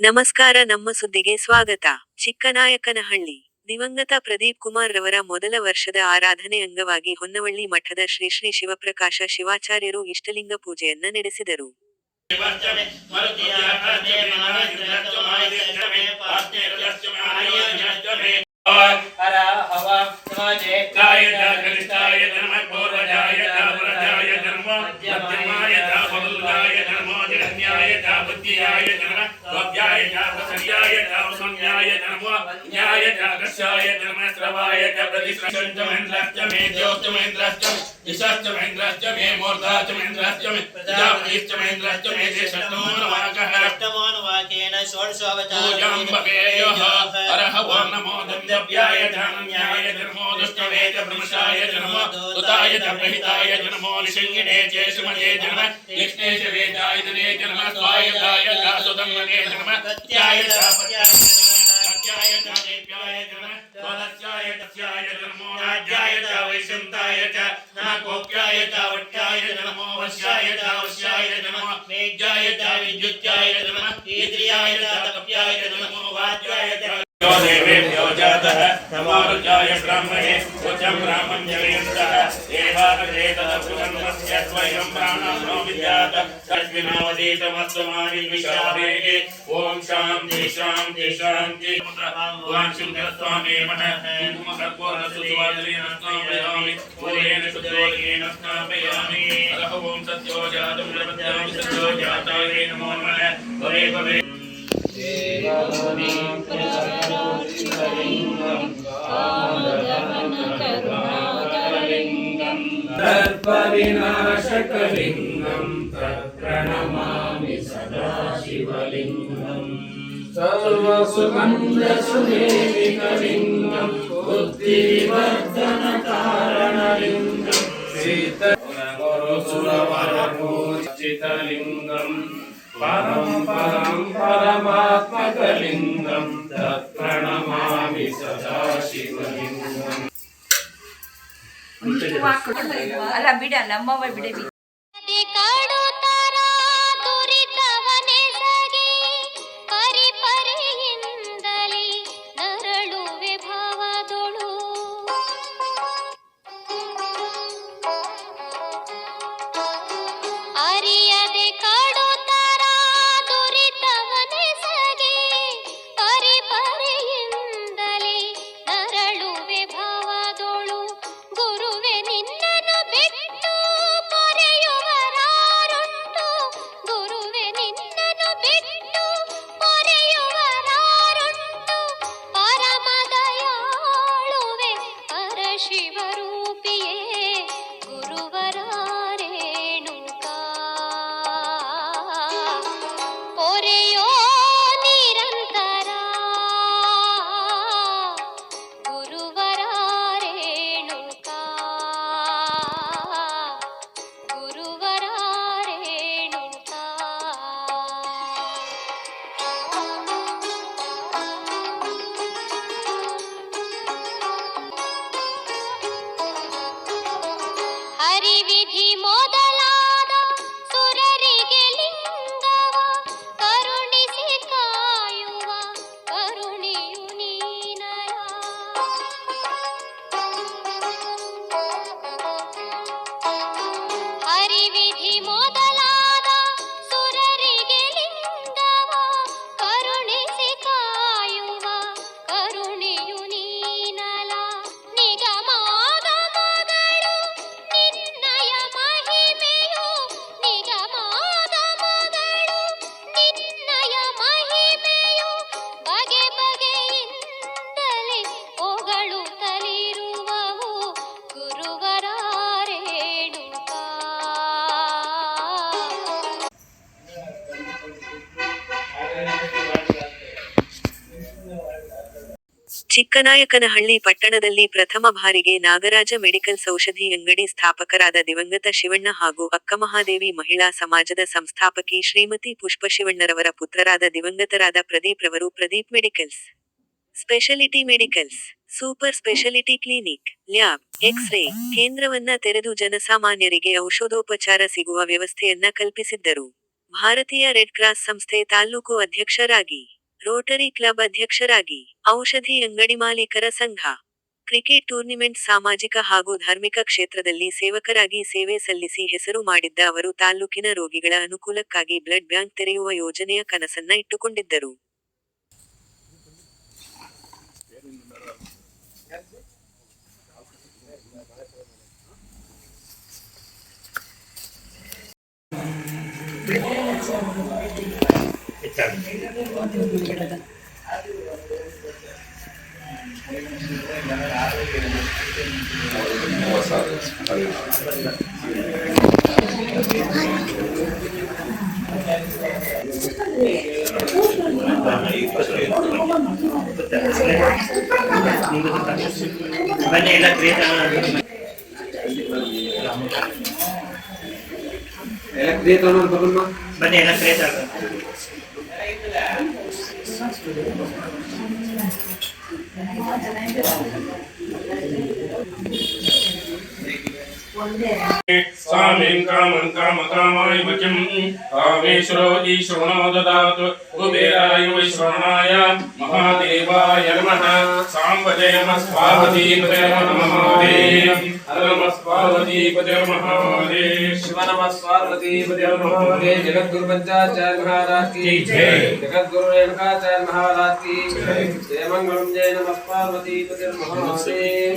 ನಮಸ್ಕಾರ, ನಮ್ಮ ಸುದ್ದಿಗೆ ಸ್ವಾಗತ. ಚಿಕ್ಕನಾಯಕನಹಳ್ಳಿ. ದಿವಂಗತ ಪ್ರದೀಪ್ ಕುಮಾರ್ ರವರ ಮೊದಲ ವರ್ಷದ ಆರಾಧನೆ ಅಂಗವಾಗಿ ಹೊನ್ನವಳ್ಳಿ ಮಠದ ಶ್ರೀ ಶ್ರೀ ಶಿವಪ್ರಕಾಶ ಶಿವಾಚಾರ್ಯರು ಇಷ್ಟಲಿಂಗ ಪೂಜೆಯನ್ನ ನಡೆಸಿದರು. ಹರ न्याय जनम त्वभ्याय च प्रसन्याय च प्रसन्याय च नमो न्याय च अगस्याय च नमस्त्रवाय च प्रतिश्रञ्च महेन्द्रश्च मे द्योश्च महेन्द्रश्च दिशश्च महेन्द्रश्च मे मूर्धा च महेन्द्रश्च मे प्रजापतिश्च महेन्द्रश्च मे देशतो नमः पूजाम्बवेयः हरः ॐ नमो दन्द्यव्याय धनन्याय धर्मो दुष्टवे च ब्रह्मशाय जन्मो उताय च प्रहिताय जन्मो निषङ्गिने च श्रीमते जन्म कृष्णेश वेदाय धने जन्म स्वायदाय दासुदम्मने जन्म त्याय च देवेभ्यो जातः नमो रुचाय ब्राह्मणे रुचं ब्राह्मं जयन्तः। देवानदेतदपुरन्नस्य स्वयं प्राणो विद्यात। तस्मिनावधीतमस्तमानिर्विशादेः ॐ शान्ति शान्ति शान्ति। भगवान् शङ्करस्वामी नमः। कुङ्कुमकर्पूरसुवादलेन स्नापयामि पूरेण शुद्धोदकेन स्नापयामि ॐ सत्यो जातं प्रपद्यामि। सत्यो जाताय नमो नमः। भवे भवे। तत्परिनाशकलिङ्गं तत्प्रणमामि सदा शिवलिङ्गम् सर्वसुगन्धसुदेविकलिङ्गं बुद्धिवर्धनकारणलिङ्गं शीतगुरुसुरवरपूजितलिङ्गं परं परं परमात्मकलिङ्गं तत्प्रणमामि सदा शिवलिङ्गम् ಅಲ್ಲ ಬಿಡ ನಮ್ಮವ್ವ ಬಿಡಿ ಚಿಕ್ಕನಾಯಕನಹಳ್ಳಿ ಪಟ್ಟಣದಲ್ಲಿ ಪ್ರಥಮ ಬಾರಿಗೆ ನಾಗರಾಜ ಮೆಡಿಕಲ್ಸ್ ಔಷಧಿ ಅಂಗಡಿ ಸ್ಥಾಪಕರಾದ ದಿವಂಗತ ಶಿವಣ್ಣ ಹಾಗೂ ಅಕ್ಕಮಹಾದೇವಿ ಮಹಿಳಾ ಸಮಾಜದ ಸಂಸ್ಥಾಪಕಿ ಶ್ರೀಮತಿ ಪುಷ್ಪ ಶಿವಣ್ಣರವರ ಪುತ್ರರಾದ ದಿವಂಗತರಾದ ಪ್ರದೀಪ್ ರವರು Pradeep medicals. Speciality medicals, super speciality clinic, lab X ray ಕೇಂದ್ರವನ್ನ ತೆರೆದು ಜನಸಾಮಾನ್ಯರಿಗೆ ಔಷಧೋಪಚಾರ ಸಿಗುವ ವ್ಯವಸ್ಥೆಯನ್ನ ಕಲ್ಪಿಸಿದ್ದರು. ಭಾರತೀಯ ರೆಡ್ ಕ್ರಾಸ್ ಸಂಸ್ಥೆ ತಾಲ್ಲೂಕು ಅಧ್ಯಕ್ಷರಾಗಿ ರೋಟರಿ ಕ್ಲಬ್ ಅಧ್ಯಕ್ಷರಾಗಿ ಔಷಧಿ ಅಂಗಡಿ ಮಾಲೀಕರ ಸಂಘ, ಕ್ರಿಕೆಟ್ ಟೂರ್ನಿಮೆಂಟ್ ಸಾಮಾಜಿಕ ಹಾಗೂ ಧಾರ್ಮಿಕ ಕ್ಷೇತ್ರದಲ್ಲಿ ಸೇವಕರಾಗಿ ಸೇವೆ ಸಲ್ಲಿಸಿ ಹೆಸರು ಮಾಡಿದ್ದ ಅವರು ತಾಲ್ಲೂಕಿನ ರೋಗಿಗಳ ಅನುಕೂಲಕ್ಕಾಗಿ ಬ್ಲಡ್ ಬ್ಯಾಂಕ್ ತೆರೆಯುವ ಯೋಜನೆಯ ಕನಸನ್ನ ಇಟ್ಟುಕೊಂಡಿದ್ದರು. ಬನ್ನಿ ಎಲ್ಲ ಕ್ರಿಯೇಟ್ ಬನ್ನಿ ಎಲ್ಲ Thank you. स्वामीं कामं कामकामाय वचम्। कामेश्वरो ईश्वरो ददातु। कुबेराय वैश्वरणाय महादेवाय नमः। साम्बजे स्वावतीपते महादेव नमः स्वावतीपते महादेव शिव नमः पार्वतीपति महादेव जगद्गुरु पंचाचार्य महाराज की जय। जगद्गुरु रेणुकाचार्य महाराज की जय। जय मंगलम जय नमः पार्वतीपति महादेव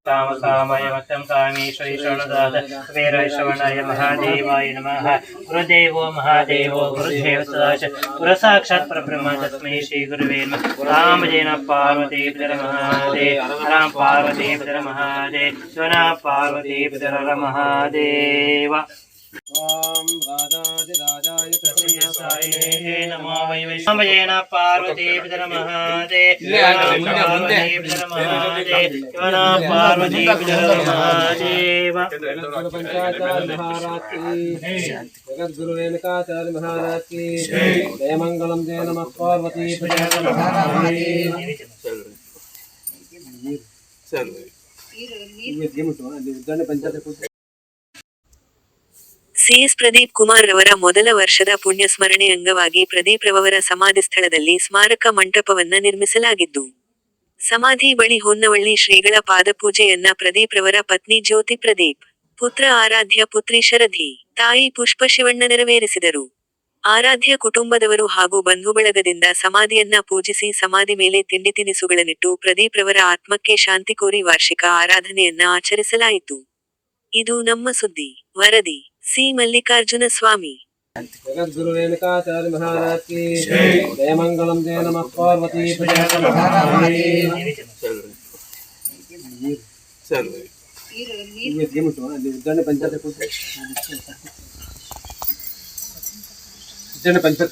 तेरगे चत्वारिंशस्नातिः निषेमदेवतिभयायोः सन्त्वाशञ्चाविशप्रदामाय चिमन्त्रीर्गमायोः कामकामयमतं कामेश्वरी शरणदाद वीरश्रवणाय महादेवाय नमः गुरुदेवो महादेवो गुरुदेव सदाश गुरुसाक्षात् परब्रह्म तस्मै श्रीगुरुवे नमः रामजेन पार्वती पितर महादेव राम पार्वती पितर महादेव शिवना पार्वती पितर महादेव ేన పార్వతీపితరమహాదేవ జగద్గురు రేణుకాచార్య మహారాజ్కి జయమంగళం జయ నమ పార్వతీపితరమహాదేవ పంచాయతీ ಸಿಎಸ್ ಪ್ರದೀಪ್ ಕುಮಾರ್ ರವರ ಮೊದಲ ವರ್ಷದ ಪುಣ್ಯಸ್ಮರಣೆ ಅಂಗವಾಗಿ ಪ್ರದೀಪ್ ರವರ ಸಮಾಧಿ ಸ್ಥಳದಲ್ಲಿ ಸ್ಮಾರಕ ಮಂಟಪವನ್ನ ನಿರ್ಮಿಸಲಾಗಿದ್ದು, ಸಮಾಧಿ ಬಳಿ ಹೊನ್ನವಳ್ಳಿ ಶ್ರೀಗಳ ಪಾದಪೂಜೆಯನ್ನ ಪ್ರದೀಪ್ ರವರ ಪತ್ನಿ ಜ್ಯೋತಿ ಪ್ರದೀಪ್, ಪುತ್ರ ಆರಾಧ್ಯ ಪುತ್ರಿ ಶರಧಿ, ತಾಯಿ ಪುಷ್ಪ ಶಿವಣ್ಣ ನೆರವೇರಿಸಿದರು. ಆರಾಧ್ಯ ಕುಟುಂಬದವರು ಹಾಗೂ ಬಂಧು ಬಳಗದಿಂದ ಸಮಾಧಿಯನ್ನ ಪೂಜಿಸಿ ಸಮಾಧಿ ಮೇಲೆ ತಿಂಡಿ ತಿನಿಸುಗಳನ್ನಿಟ್ಟು ಪ್ರದೀಪ್ ರವರ ಆತ್ಮಕ್ಕೆ ಶಾಂತಿ ಕೋರಿ ವಾರ್ಷಿಕ ಆರಾಧನೆಯನ್ನ ಆಚರಿಸಲಾಯಿತು. ಇದು ನಮ್ಮ ಸುದ್ದಿ, ವರದಿ. श्री मल्लिकार्जुन स्वामी। जगद्गुरुवेणुकाचार्य महाराज की जय मंगलम जय नम पार्वती पंचायत पंचायत